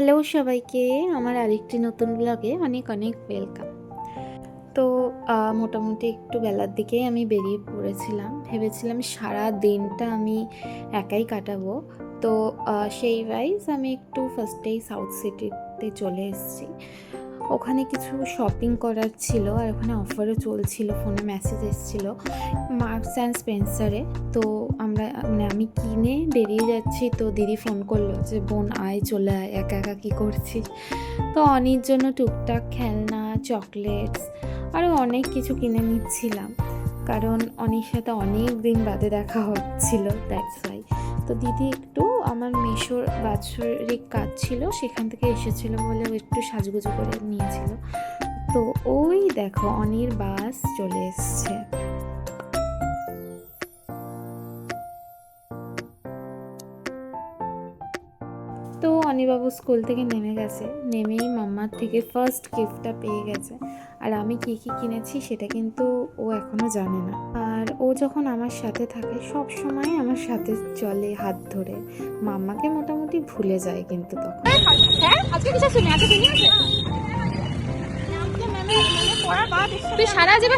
Hello সবাইকে, আমার আরেকটি নতুন ব্লগে অনেক অনেক ওয়েলকাম তো মোটামুটি একটু বেলার দিকে আমি বেরিয়ে পড়েছিলাম। ভেবেছিলাম সারা দিনটা আমি একাই কাটাবো। তো সেই ওয়াইজ আমি একটু ফার্স্টেই সাউথ সিটিতে চলে এসেছি। ওখানে কিছু শপিং করার ছিল আর ওখানে অফারও চলছিল ফোনে মেসেজ এসেছিল মার্কস অ্যান্ড স্পেন্সারে তো আমরা মানে আমি কিনে বেরিয়ে যাচ্ছি, তো দিদি ফোন করল যে, বোন, আয়, চলে আয়, একা একা কী করছিস তো অনির জন্য টুকটাক খেলনা চকলেটস আরও অনেক কিছু কিনে নিচ্ছিলাম। কারণ অনির সাথে অনেক দিন বাদে দেখা হচ্ছিল দ্যাটস ওয়াই তো দিদি একটু আমার মেশোর বাৎসরিক কাজ ছিল, সেখান থেকে এসেছিল বলে ও একটু সাজগুজু করে নিয়েছিল। তো ওই দেখো অনির বাস চলে এসছে। তো অনিবাবু স্কুল থেকে নেমে গেছে। নেমেই মাম্মার থেকে ফার্স্ট গিফটটা পেয়ে গেছে। আর আমি কী কী কিনেছি সেটা কিন্তু ও এখনও জানে না। আর যখন আমার সাথে থাকে সব সময় আমার সাথে চলে হাত ধরে। মাম্মাকে মোটামুটি ভুলে যায় কিন্তু তখন। হ্যাঁ আজকে কিছু শুনি আজকে শুনি আছে? তুই সারা যাবে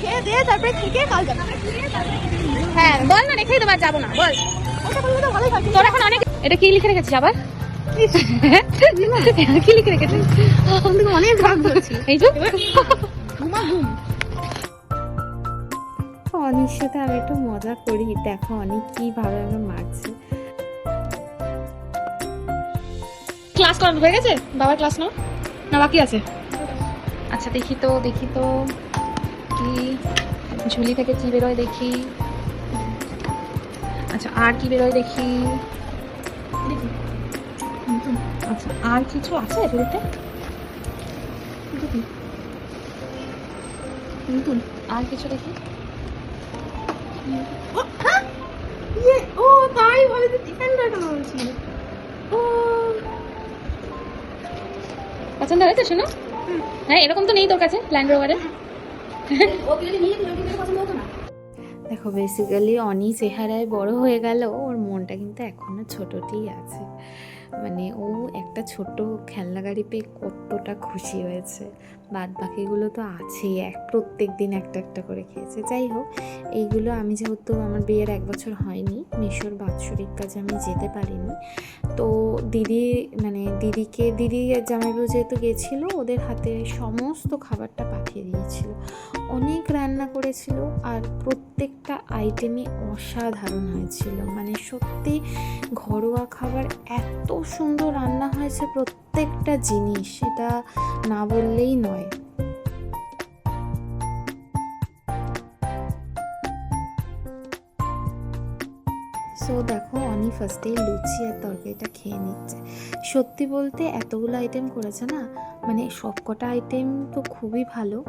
খেয়ে তারপরে থেকে কাল যাবে। হ্যাঁ বল না দেবার যাব না বল। তোর এখন অনেক এটা কি লিখে রেখেছিস আবার? কি লিখে রেখেছিস? অনেক ভাগ এই যে। ঘুমা ঘুম। তো অনির সাথে আমি একটু মজা করি। দেখো অনেক কীভাবে আমি মারছি। ক্লাস করানো হয়ে গেছে? বাবার ক্লাস নাও। না, বাকি আছে। আচ্ছা দেখি তো দেখি তো কি ঝুলি থেকে কি বেরোয় দেখি। আচ্ছা আর কি বেরোয় দেখি। আচ্ছা আর কিছু আছে ঝুলিতে আর কিছু দেখি। ও তাই বলে যে পছন্দ হয়েছে শোনো হ্যাঁ এরকম তো নেই তোর কাছে ল্যান্ড রোভারের দেখো বেসিক্যালি অনি চেহারায় বড় হয়ে গেল, ওর মনটা কিন্তু এখনও ছোটটি আছে। মানে ও একটা ছোট খেলনা গাড়ি পেয়ে কতটা খুশি হয়েছে। বাদ বাকিগুলো তো আছেই, এক প্রত্যেক দিন একটা একটা করে খেয়েছে। যাই হোক, এইগুলো আমি যেহেতু আমার বিয়ের এক বছর হয়নি, মেশোর বাৎসরিক কাজে আমি যেতে পারিনি। তো দিদি মানে দিদিকে দিদি জামাইবাবু যেহেতু গেছিল, ওদের হাতে সমস্ত খাবারটা পাঠিয়ে দিয়েছিল। অনেক রান্না করেছিল আর প্রত্যেকটা আইটেমই অসাধারণ হয়েছিল। মানে সত্যি ঘরোয়া খাবার এত সুন্দর রান্না হয়েছে প্রত্যেকটা জিনিস, সেটা না বললেই নয়। সো দেখো অনি ফার্স্টেই লুচি আর তরকারিটা খেয়ে নিচ্ছে। সত্যি বলতে এতগুলো আইটেম করেছে না? মানে সবকটা আইটেম তো খুবই ভালো।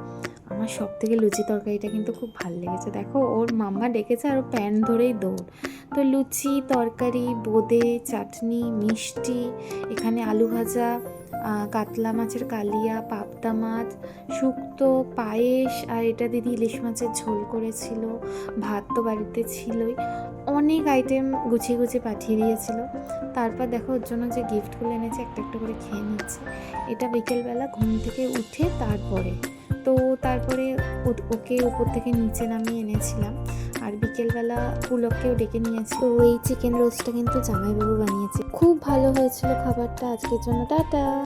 আমার সব থেকে লুচি তরকারিটা কিন্তু খুব ভালো লেগেছে। দেখো, ওর মাম্মা ডেকেছে আর প্যান ধরেই দৌড়। তো লুচি, তরকারি, বোঁদে, চাটনি, মিষ্টি, এখানে আলু ভাজা কাতলা মাছের কালিয়া, পাবদা মাছ, শুক্তো, পায়েস আর এটা দিদি ইলিশ মাছের ঝোল করেছিল। ভাত তো বাড়িতে ছিলই। অনেক আইটেম গুছিয়ে গুছিয়ে পাঠিয়ে দিয়েছিল। তারপর দেখো ওর জন্য যে গিফটগুলো এনেছে, একটা একটা করে খেয়ে নিচ্ছে। এটা বিকেলবেলা ঘুম থেকে উঠে তারপরে। তো তারপরে ওকে উপর থেকে নিচে নামিয়ে এনেছিলাম। আর বিকেলবেলা পুলককেও ডেকে নিয়েছি তো এই চিকেন রোস্টটা কিন্তু জামাইবাবু বানিয়েছে। খুব ভালো হয়েছিল খাবারটা। আজকের জন্য টাটা।